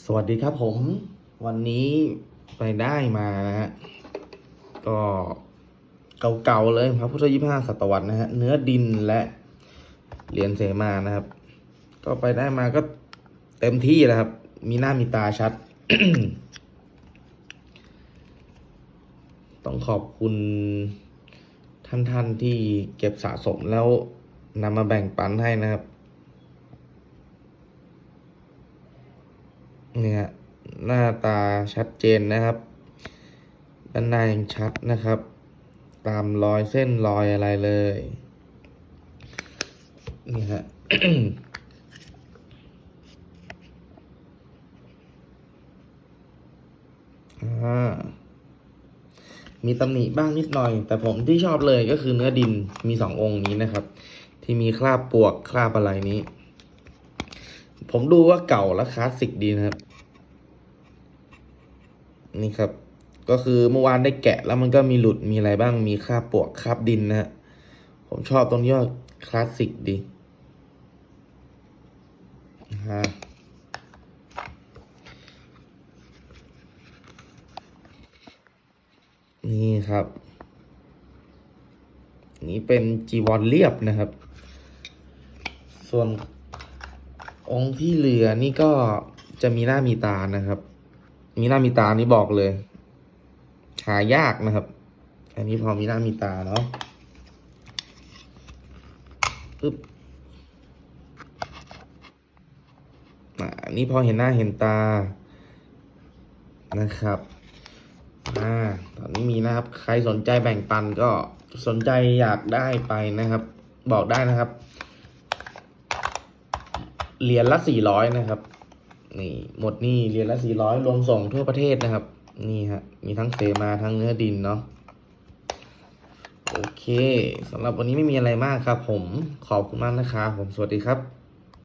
สวัสดีครับผมวันนี้ไปได้มานะฮะก็เก่าๆเลยพระพุทธยี่ห้าศตวรรษนะฮะเนื้อดินและเหรียญเสมานะครับ ก็ไปได้มาก็เต็มที่แล้วครับ มีหน้ามีตาชัด ต้องขอบคุณท่านๆที่เก็บสะสมแล้วนำมาแบ่งปันให้นะครับ เนี่ยหน้าตาชัดเจนนะครับด้านในยังชัดนะครับ ตามรอยเส้นรอยอะไรเลยนี่ฮะมีตำหนิบ้างนิดหน่อย แต่ผมที่ชอบเลยก็คือเนื้อดินมีสององค์นี้นะครับ ที่มีคราบปวกคราบอะไรนี้ ผมดูว่าเก่าและคลาสสิกดีนะครับ นี่ครับ ก็คือเมื่อวานได้แกะแล้วมันก็มีหลุดมีอะไรบ้างมีคาบปวกคราบดินนะฮะผมชอบตรงนี้ว่าคลาสสิกดีฮะนี่ครับ นี่เป็นจีวรเรียบนะครับ ส่วน องค์ที่เหลือนี่ก็จะมีหน้ามีตานะครับ มีหน้ามีตานี่บอกเลย หายากนะครับ อันนี้พอมีหน้ามีตาเนาะปึ๊บอันนี้พอเห็นหน้าเห็นตานะครับ อ่า ตอนนี้มีนะครับ ใครสนใจแบ่งปันก็สนใจอยากได้ไปนะครับ บอกได้นะครับ เหรียญละสี่ร้อยนะครับ นี่หมดนี่เหรียญละสี่ร้อยรวมส่งทั่วประเทศนะครับ นี่ฮะมีทั้งเสมาทั้งเนื้อดินเนาะโอเคสำหรับวันนี้ไม่มีอะไรมากครับ ผมขอบคุณมากนะครับผมสวัสดีครับ